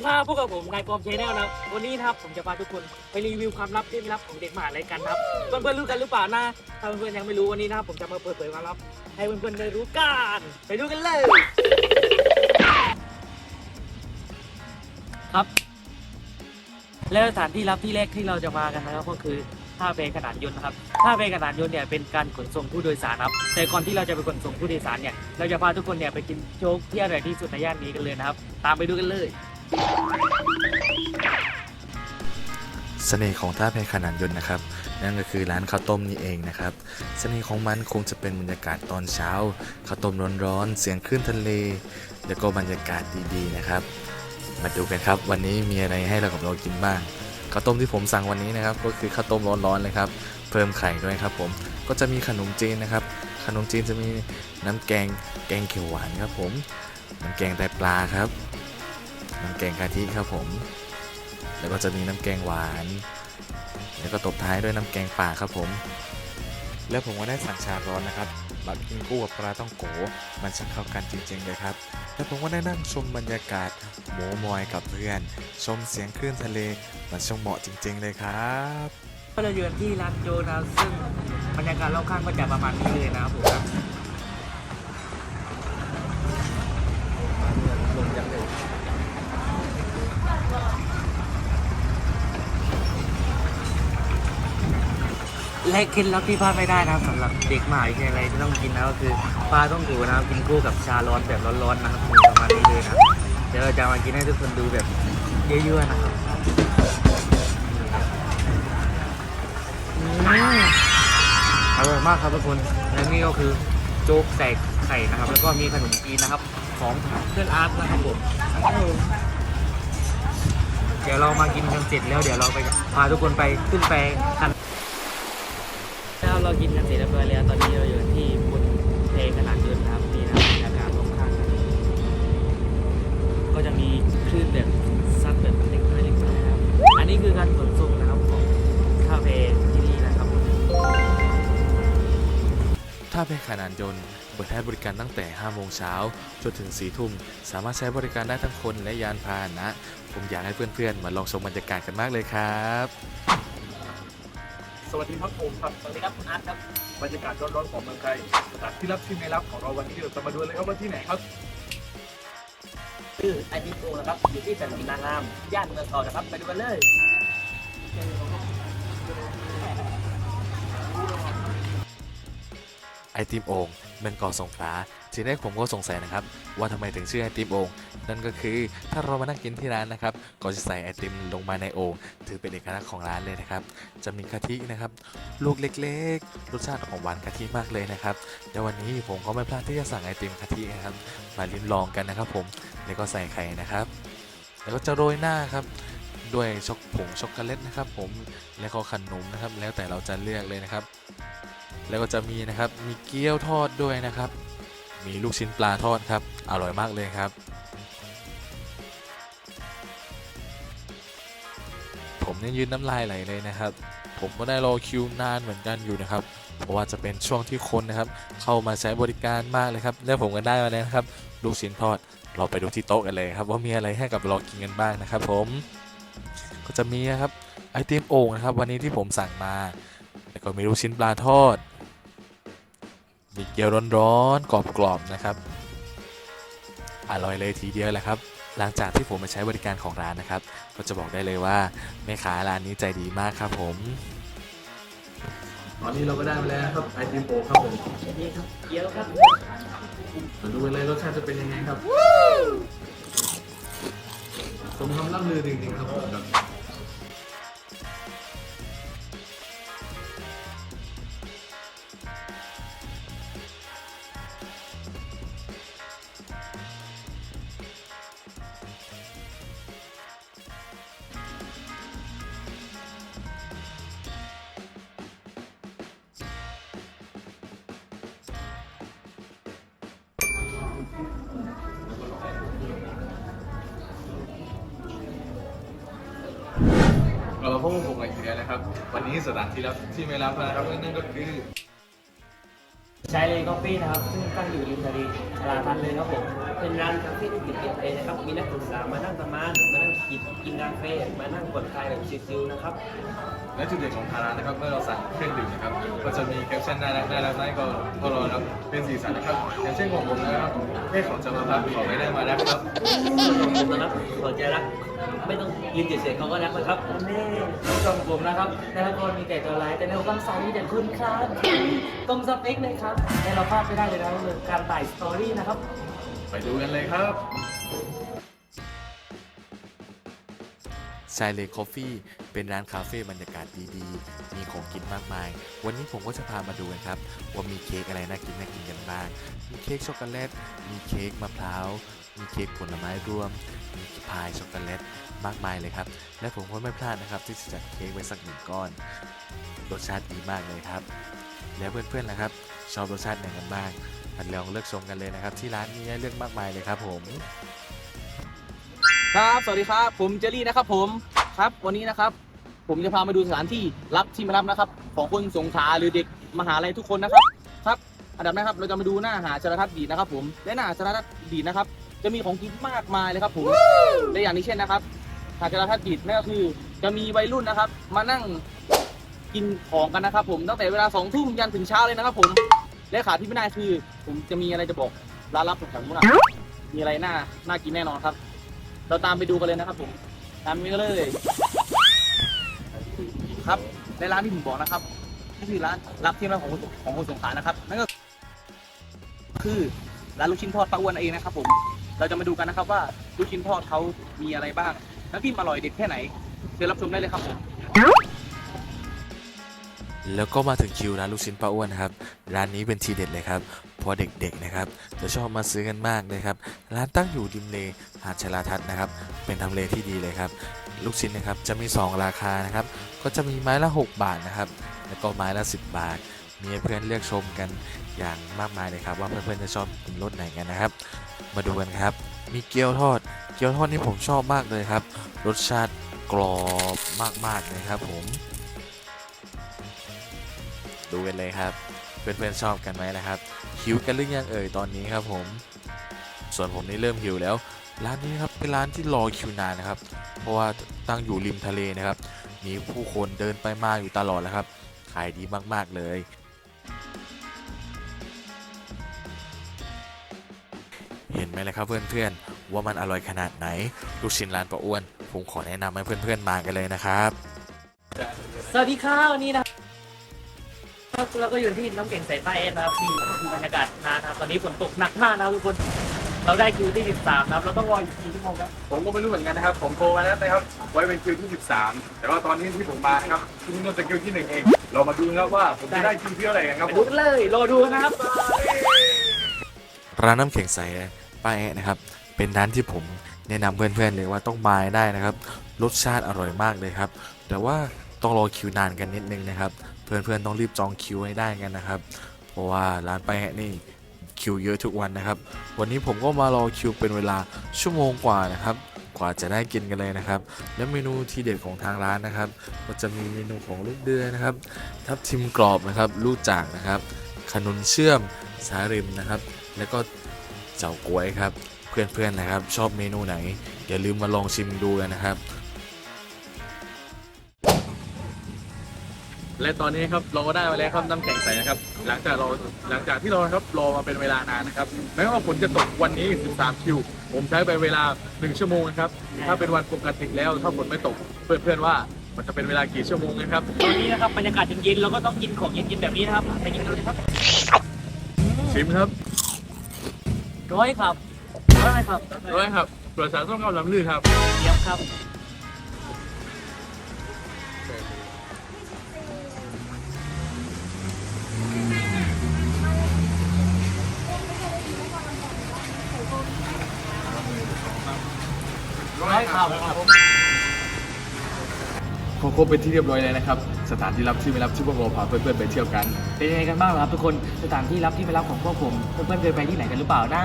ีครับพวกกับผมนายปอมเชนแนลนะวันนี้นะครับผมจะพาทุกคนไปรีวิวความลับที่ไม่ลับของเด็กมหาลัยกันครับเพื่อนๆรู้กันหรือเปล่านะถ้าเพื่อนๆยังไม่รู้วันนี้นะครับผมจะมาเปิดเผยความลับให้เพื่อนๆได้รู้กันไปดูกันเลย ครับ แล้วสถานที่ลับที่แรกที่เราจะมากันนะครับก็คือท่าเบขนาดยนต์นะครับท่าเบขนาดยนต์เนี่ยเป็นการขนส่งผู้โดยสารครับ แต่ก่อนที่เราจะไปขนส่งผู้โดยสารเนี่ยเราจะพาทุกคนเนี่ยไปกินโจ๊กที่อร่อยที่สุดในย่านนี้กันเลยนะครับ ตามไปดูกันเลย เสน่ห์ของท่าแพขนานยนต์นะครับ นั่นก็คือร้านข้าวต้มนี่เองนะครับ เสน่ห์ของมันคงจะเป็นบรรยากาศตอนเช้าข้าวต้มร้อนๆเสียงคลื่นทะเล แล้วก็บรรยากาศดีๆนะครับ มาดูกันครับ วันนี้มีอะไรให้เรากับเรากินบ้างข้าวต้มที่ผมสั่งวันนี้นะครับ ก็คือข้าวต้มร้อนๆเลยครับ เพิ่มไข่ด้วยครับ ผมก็จะมีขนมจีนนะครับ ขนมจีนจะมีน้ำแกงแกงเขียวหวานครับ ผมน้ำแกงไตปลาครับ น้ำแกงกะทิครับผม แล้วก็จะมีน้ำแกงหวาน แล้วก็ตบท้ายด้วยน้ำแกงป่าครับผม แล้วผมก็ได้สั่งชาร้อนนะครับมากินคู่กับปลาต้องโก มันช่างเข้ากันจริงๆเลยครับ แล้วผมก็ได้นั่งชมบรรยากาศหมูมอยกับเพื่อน ชมเสียงคลื่นทะเล มันช่างเหมาะจริง ๆ เลยครับเราอยู่กันที่ร้านโจนะซึ่งบรรยากาศรอบข้างก็จะประมาณนี้เลยนะครับผมครับ และเคล็ดลับที่พลาดไม่ได้นะครับสำหรับเด็กมหาวิทยาลัยที่ต้องกินนะก็คือปลาต้องถูนะครับกินคู่กับชาร้อนแบบร้อนๆนะครับประมาณนี้เลยนะเดี๋ยวเราจะมากินให้ทุกคนดูแบบเยอะๆนะครับอืมอร่อยมากครับทุกคนและนี่ก็คือโจ๊กใส่ไข่นะครับ แล้วก็มีขนมจีนนะครับ ของเพื่อนอาร์ตนะครับผมเดี๋ยวเรามากินกันเสร็จแล้วเดี๋ยวเราไปพาทุกคนไปขึ้นไปกัน แล้วเรากินกันเสร็จเรียบร้อยแล้วตอนนี้เราอยู่ที่บนเพลขนาดยนต์นครับนี่นะบรรยากาศรอบข้างก็จะมีคลื่นแบบซัดแบบเล็กน้อยเล็กน้อยนะครับ อันนี้คือการขนส่งนะครับของคาเฟ่ที่นี่นะครับท่าแพขนานยนต์เปิดให้บริการตั้งแต่ 5 โมงเช้าจนถึง 4 ทุ่ม สามารถใช้บริการได้ทั้งคนและยานพาหนะ ผมอยากให้เพื่อนๆ มาลองชมบรรยากาศกันมากเลยครับ สวัสดีครับผมครับสวัสดีครับคุณอาร์ตครับบรรยากาศร้อนๆของเมืองไทยสถานที่รับที่ไม่รับของเราวันนี้เราจะมาดูเลยครับว่าที่ไหนครับชื่อไอพิโกนะครับอยู่ที่ถนนนางงามย่านเมืองทองนะครับไปดูกันเลยไอติมโอ่งเมืองเกาะสงขลา ทีแรกผมก็สงสัยนะครับ ว่าทำไมถึงชื่อไอติมโอ่งนั่นก็คือถ้าเรามานั่งกินที่ร้านนะครับก็จะใส่ไอติมลงมาในโอ่งถือเป็นเอกลักษณ์ของร้านเลยนะครับจะมีกะทินะครับลูกเล็กๆ รสชาติของหวานกะทิมากเลยนะครับเดี๋ยววันนี้ผมก็ไม่พลาดที่จะสั่งไอติมกะทินะครับมาลิ้มลองกันนะครับ ผมแล้วก็ใส่ไข่นะครับ แล้วก็จะโรยหน้าครับด้วยช็อกผงช็อกโกแลตนะครับ ผมแล้วก็ขนมนะครับ แล้วแต่เราจะเลือกเลยนะครับ แล้วก็จะมีนะครับมีเกี๊ยวทอดด้วยนะครับ มีลูกชิ้นปลาทอดครับ อร่อยมากเลยครับ ผมเนี่ยยืนน้ำลายไหลเลยนะครับ ผมก็ได้รอคิวนานเหมือนกันอยู่นะครับ เพราะว่าจะเป็นช่วงที่คนนะครับ เข้ามาใช้บริการมากเลยครับ แล้วผมก็ได้มาแล้วนะครับ ลูกชิ้นทอด เราไปดูที่โต๊ะกันเลยครับ ว่ามีอะไรให้กับเรากินกันบ้างนะครับ ผม ก็จะมีนะครับไอติมโอ่งนะครับ วันนี้ที่ผมสั่งมาแล้วก็มีลูกชิ้นปลาทอด มีเกี๊ยวร้อนๆกรอบๆนะครับ อร่อยเลยทีเดียวแหละครับ หลังจากที่ผมมาใช้บริการของร้านนะครับ ก็จะบอกได้เลยว่าแม่ค้าร้านนี้ใจดีมากครับผม ตอนนี้เราก็ได้มาแล้วนะครับไอติมโอครับผมนี่ครับเกี๊ยวครับมาดูกันเลยรสชาติจะเป็นยังไงครับสมคำล่ำลือจริงๆครับผม เราพบกับผมอีกแล้วนะครับ วันนี้สถานที่รับที่ไม่รับนะครับนั่นก็คือ ใช้เลยกาแฟนะครับซึ่งตั้งอยู่ริมทะเลตลาดทันเลยครับผมเป็นร้านคาเฟ่ที่ติดเรียบเลยนะครับมีนักศึกษามานั่งทำงานมานั่งกินกินกาแฟมานั่งผ่อนคลายแบบชิลๆนะครับและจุดเด่นของทางร้านนะครับเมื่อเราสั่งเครื่องดื่มนะครับก็จะมีแคปชั่นน่ารักน่ารักนั่นก็ก็รอนะครับเป็นสีสันนะครับอย่างเช่นของผมนะครับแค่เขาจะมาพักเขาไม่ได้มานะครับผมนะครับขอใจรักไม่ต้องยืนเฉยๆเขาก็รักนะครับนี่ชมผมนะครับแต่ละคนมีแต่ตัวร้ายแต่ในความใสมีแต่คุณครับตรงสเปคเลยครับแต่เราพลาดไม่ได้เลยนะครับก็คือการถ่ายสตอรี่นะครับ ไปดูกันเลยครับ ชายเลคอฟฟี่เป็นร้านคาเฟ่บรรยากาศดีๆ มีของกินมากมาย วันนี้ผมก็จะพามาดูกันครับ ว่ามีเค้กอะไรน่ากินน่ากินกันบ้าง มีเค้กช็อกโกแลต มีเค้กมะพร้าว มีเค้กผลไม้รวม มีพายช็อกโกแลตมากมายเลยครับ และผมก็ไม่พลาดนะครับ ที่จะจัดเค้กไว้สักหนึ่งก้อน รสชาติดีมากเลยครับ แล้วเพื่อนๆนะครับ ชอบรสชาติไหนกันบ้างมาลองเลือกชมกันเลยนะครับ ที่ร้านมีให้เลือกมากมายเลยครับผมครับ สวัสดีครับ ผมเจอรี่นะครับผมครับ วันนี้นะครับ ผมจะพามาดูสถานที่รับที่มารับนะครับ ของคนสงขลาหรือเด็กมหาลัยทุกคนนะครับครับ อันดับแรกครับ เราจะมาดูหน้าหาดจารทัศน์ดีดนะครับ ผมและหน้าหาดจารทัศน์ดีดนะครับ จะมีของกินมากมายเลยครับผมและอย่างนี้เช่นนะครับหาดจารทัศน์ดีดนั่นก็คือ จะมีวัยรุ่นนะครับ มานั่ง กินของกันนะครับผมตั้งแต่เวลาสองทุ่มยันถึงเช้าเลยนะครับ ผม และขาที่ไม่ได้คือ ผมจะมีอะไรจะบอกร้านรับของแถวนู้นอะมีอะไรน่าน่ากินแน่นอนครับ เราตามไปดูกันเลยนะครับ ผมตามไปกันเลย ครับในร้านที่ผมบอกนะครับนี่คือร้านรับที่มาของคนของคนสงขลานะครับนั่นก็คือร้านลูกชิ้นทอดป้าอ้วนเองนะครับ ผม เราจะมาดูกันนะครับว่าลูกชิ้นทอดเขามีอะไรบ้างน้ำจิ้มอร่อยเด็ดแค่ไหนเชิญรับชมได้เลยครับผม แล้วก็มาถึงคิวร้านลูกชิ้นป้าอ้วนครับร้านนี้เป็นทีเด็ดเลยครับเพอเด็กๆนะครับจะชอบมาซื้อกันมากเลยครับร้านตั้งอยู่ริมเลหาดชลาทัศน์นะครับเป็นทำเลที่ดีเลยครับลูกชิ้นนะครับจะมี 2 ราคานะครับก็จะมีไม้ละ 6 บาทนะครับแล้วก็ไม้ละ 10 บาท มีเพื่อนเลือกชมกันอย่างมากมายเลยครับว่าเพื่อนๆจะชอบกินรสไหนกันนะครับ มาดูกันครับ มีเกี๊ยวทอด เกี๊ยวทอดนี่ผมชอบมากเลยครับ รสชาติกรอบมากๆเลยครับผม ดูกันเลยครับ เพื่อนๆชอบกันไหมนะครับหิวกันหรือยังเอ่ยตอนนี้ครับผม ส่วนผมนี่เริ่มหิวแล้ว ร้านนี้ครับเป็นร้านที่รอคิวนานนะครับ เพราะว่าตั้งอยู่ริมทะเลนะครับ มีผู้คนเดินไปมาอยู่ตลอดแล้วครับ ขายดีมากๆเลย เห็นไหมล่ะครับเพื่อนๆว่ามันอร่อยขนาดไหน ลูกชิ้นร้านป้าอ้วน ผมขอแนะนำให้เพื่อนๆมากันเลยนะครับ สวัสดีครับวันนี้นะ ครับเราก็อยู่ที่น้ำแข็งใสใต้เอสนะครับที่บรรยากาศนานนะครับตอนนี้ฝนตกหนักมากนะครับทุกคน เราได้คิวที่ 13นะครับเราต้องรออีกกี่ชั่วโมงครับผมก็ไม่รู้เหมือนกันนะครับ ผมโทรมาแล้วนะครับ ไว้เป็นคิวที่ 13 แต่ว่าตอนนี้ที่ผมมานะครับที่นี่เป็นคิวที่หนึ่งเอง เรามาดูนะครับว่าผมจะได้คิวที่เท่าไหร่กันครับไปผดูมกันเลยรอดูนะครับ ร้านน้ำแข็งใสป้าแอะนะครับ เป็นร้านที่ผมแนะนำเพื่อนๆเลยว่าต้องมาให้ได้นะครับ รสชาติอร่อยมากเลยครับ แต่ว่าต้องรอคิวนานกันนิดนึงนะครับเพื่อนๆต้องรีบจองคิวให้ได้กันนะครับ เพราะว่าร้านป้าแอะนี่คิวเยอะทุกวันนะครับ วันนี้ผมก็มารอคิวเป็นเวลาชั่วโมงกว่านะครับ กว่าจะได้กินกันเลยนะครับ และเมนูทีเด็ดของทางร้านนะครับ ก็จะมีเมนูของลูกเดือยนะครับ ทับทิมกรอบนะครับ ลูกจากนะครับ ขนุนเชื่อม สาลิมนะครับ แล้วก็เจ้าก๊วยครับ เพื่อนๆนะครับ ชอบเมนูไหน อย่าลืมมาลองชิมดูกันนะครับ และตอนนี้ครับเราก็ได้มาแล้วครับน้ำแข็งใสนะครับ หลังจากเราหลังจากที่เราครับรอมาเป็นเวลานานนะครับแม้ว่าฝนจะตกวันนี้ 13 คิว ผมใช้ไปเวลา 1 ชั่วโมงนะครับถ้าเป็นวันปกติแล้วถ้าฝนไม่ตกเพื่อนๆว่ามันจะเป็นเวลากี่ชั่วโมงนะครับตอนนี้นะครับบรรยากาศเย็นๆเราก็ต้องกินของเย็นๆแบบนี้นะครับไปกินกันเลยครับชิมครับร้อยครับร้อยไหมครับร้อยครับตรวจสารส้มกำลังลื่นครับเยี่ยมครับ ร้อครับพอครบเป็นที่เรียบร้อยแล้วนะครับ สถานที่รับที่ไม่รับที่พวกเราพาเพื่อนๆไปเที่ยวกัน เป็นยังไงกันบ้างครับทุกคนสถานที่รับที่ไปรับของพวกผมเพื่อนๆเคยไปที่ไหนกันหรือเปล่านะ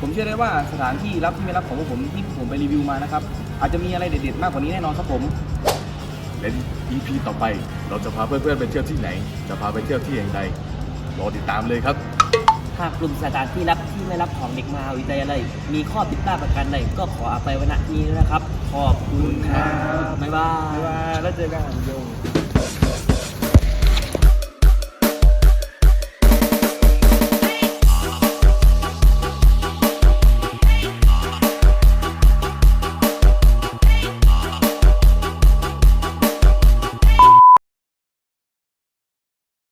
ผมเชื่อได้ว่าสถานที่รับที่ไม่รับของพวกผมที่ผมไปรีวิวมานะครับอาจจะมีอะไรเด็ดๆมากกว่านี้แน่นอนครับผมและ EP ต่อไป เราจะพาเพื่อนๆไปเที่ยวที่ไหน จะพาไปเที่ยวที่แห่างใดรอติดตามเลยครับ หากกลุ่มสถานที่รับที่ไม่รับของเด็กมหาวิทยาลัยมีข้อผิดพลาดประการใดก็ขออภัยไว้ณที่นี้นะครับ ขอบคุณครับบ๊ายบายแล้วเจอกันยง